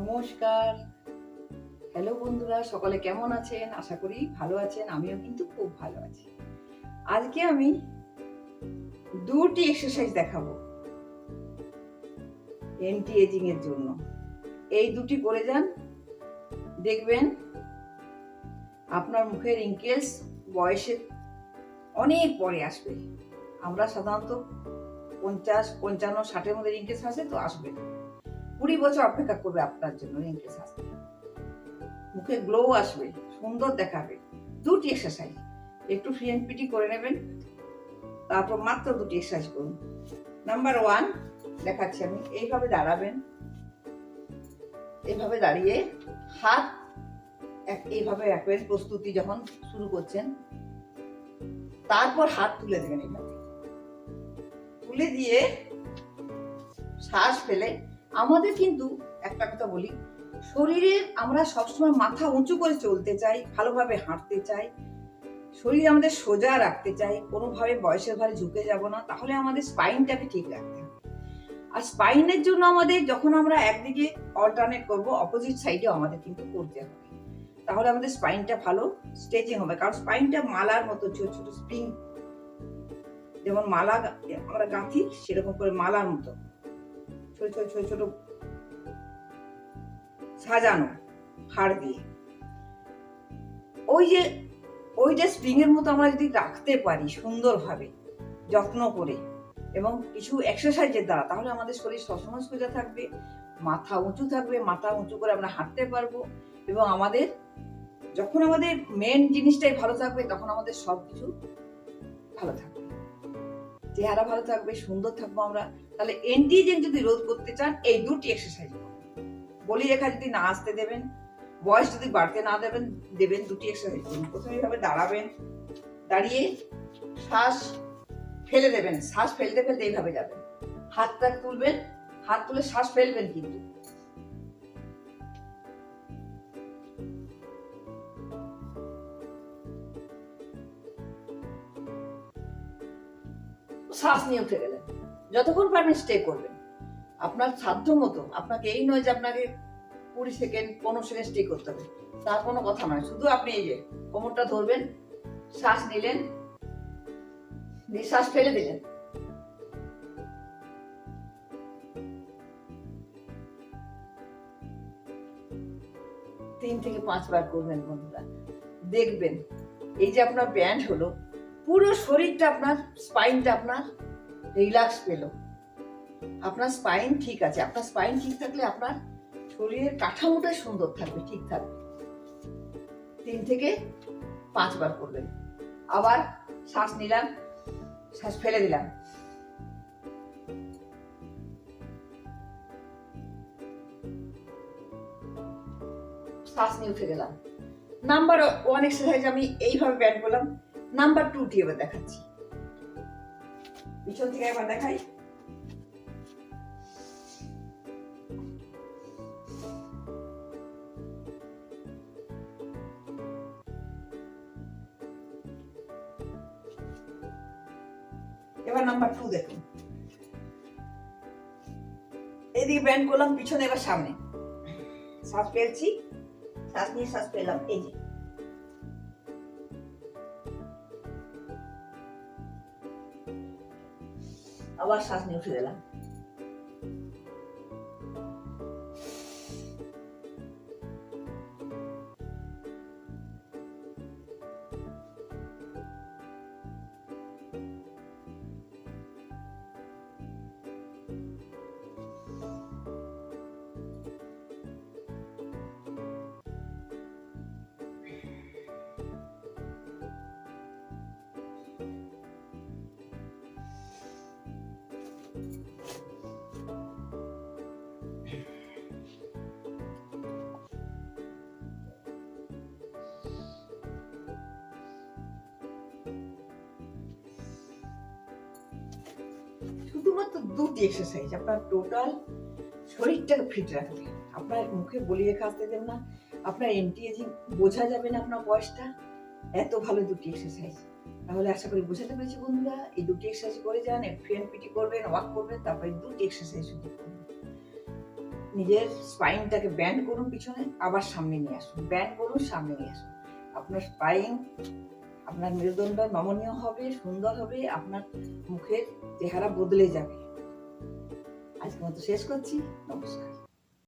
নমস্কার। হ্যালো বন্ধুরা, সকলে কেমন আছেন? আশা করি ভালো আছেন, আমিও কিন্তু খুব ভালো আছি। আজকে আমি দুটি এক্সারসাইজ দেখাবো এন্টি এজিং এর জন্য। এই দুটি করে যান, দেখবেন আপনার মুখের রিঙ্কেলস বয়সের অনেক পরে আসবে। আমরা সাধারণত পঞ্চাশ, পঞ্চান্ন, ষাটের মধ্যে রিঙ্কেলস আসে তো আসবে। না কুড়ি বছর অপেক্ষা করবে আপনার জন্য রিঙ্কেলস আসতে। মুখে গ্লো আসবে, সুন্দর দেখাবে। দুটি এক্সারসাইজ একটু ফ্রি অ্যান্ড পিটি করে নেবেন, তারপর মাত্র দুটি এক্সারসাইজ করুন। নাম্বার ওয়ান দেখাচ্ছি আমি, এইভাবে দাঁড়াবেন। এইভাবে দাঁড়িয়ে হাত এইভাবে রাখবেন প্রস্তুতি যখন শুরু করছেন, তারপর হাত তুলে দেবেন এইভাবে তুলে দিয়ে শ্বাস ফেলে আমাদের কিন্তু, একটা কথা বলি, শরীরে আমরা সবসময় মাথা উঁচু করে চলতে চাই, ভালোভাবে হাঁটতে চাই, শরীর আমাদের সোজা রাখতে চাই, কোনোভাবে বয়সের ভারে ঝুঁকে যাব না, তাহলে আমাদের স্পাইনটাকে ঠিক রাখতে হবে। আর স্পাইনের জন্য আমাদের যখন আমরা একদিকে অল্টারনেট করব অপোজিট সাইডে আমাদের কিন্তু করতে হবে। তাহলে আমাদের স্পাইনটা ভালো স্ট্রেচিং হবে। কারণ স্পাইনটা মালার মতো ছোট ছোট স্প্রিং যেমন মালা, আমরা গাঁথি, সেরকম করে মালার মতো। ছোট ছোট ছোট ছোট সাজানো হাড় দিয়ে। ওই যে ওই যে স্প্রিং এর মতো আমরা যদি রাখতে পারি সুন্দরভাবে, যত্ন করে, এবং কিছু এক্সারসাইজের দ্বারা, তাহলে আমাদের শরীর সবসময় সোজা থাকবে, মাথা উঁচু থাকবে, মাথা উঁচু করে আমরা হাঁটতে পারব, এবং আমাদের, যখন আমাদের মেন জিনিসটাই ভালো থাকবে, তখন আমাদের সব কিছু ভালো থাকবে। চেহারা ভালো থাকবে, সুন্দর থাকব আমরা। তাহলে এন্টিজেন যদি রোধ করতে চান, এই দুটি এক্সারসাইজ বলি রেখা যদি না আসতে দেবেন, বয়স যদি বাড়তে না দেবেন দেবেন দুটি এক্সারসাইজ করুন। প্রথমে এইভাবে দাঁড়াবেন, দাঁড়িয়ে শ্বাস ফেলে দেবেন। শ্বাস ফেলতে ফেলতে এইভাবে যাবেন। হাতটা তুলবেন, হাত তুলে শ্বাস ফেলবেন কিন্তু। শ্বাস নিয়ে উঠে গেলেন। যতক্ষণ পারবেন স্টে করবেন। আপনার সাধ্য মতো আপনাকে এই নয় যে আপনাকে কুড়ি সেকেন্ড, পনেরো সেকেন্ড স্টে করতে হবে। তার কোনো কথা নয়। শুধু আপনি এই যে কোমরটা ধরবেন, শ্বাস নিলেন, নিঃশ্বাস ফেলে দিলেন। তিন থেকে পাঁচবার করবেন বন্ধুরা। দেখবেন, এই যে আপনার ব্যান্ড হলো পুরো শরীরটা আপনার স্পাইনটা আপনার রিল্যাক্স পেল। আপনার স্পাইন ঠিক আছে। আপনার স্পাইন ঠিক থাকলে আপনার শরীরের কাঠামোটা সুন্দর থাকবে, ঠিক থাকবে। তিন থেকে পাঁচবার করবেন আবার শ্বাস নিলাম, শ্বাস ফেলে দিলাম। শ্বাস নিয়ে উঠে গেলাম। নাম্বার ওয়ান এক্সারসাইজ আমি এইভাবে ব্যায়াম করলাম। নাম্বার টুটি এবার দেখাচ্ছি। পিছন থেকে একবার দেখাই। এবার নাম্বার টু দেখুন। এদিকে ব্যান্ড করলাম, পিছনে এবার সামনে। শ্বাস ফেলছি শ্বাস নিয়ে শ্বাস পেলাম। এই যে। আবার শ্বাস নিয়ে উঠে গেলাম শুধুমাত্র দুটি এক্সারসাইজ আপনার টোটাল শরীরটাকে ফিট রাখবে আপনার মুখে বলি রেখা আসতে দেন না, আপনার এন্টি এজিং বোঝা যাবে না আপনার বয়সটা, এত ভালো দুটি এক্সারসাইজ তাহলে আশা করি বোঝাতে পেরেছি বন্ধুরা, এই দুটি এক্সারসাইজ করে যান ফ্রেন্ড পিটি করবেন ওয়াক করবেন, তারপরে দুটি এক্সারসাইজ শুধু করবেন। নিজের স্পাইনটাকে ব্যান্ড করুন পিছনে, আবার সামনে নিয়ে আসুন। ব্যান্ড করুন, সামনে নিয়ে আসুন। আপনার স্পাইন আপনার মেরুদণ্ড নমনীয় হবে, সুন্দর হবে, আপনার মুখের চেহারা বদলে যাবে। আজকে মতো শেষ করছি। নমস্কার।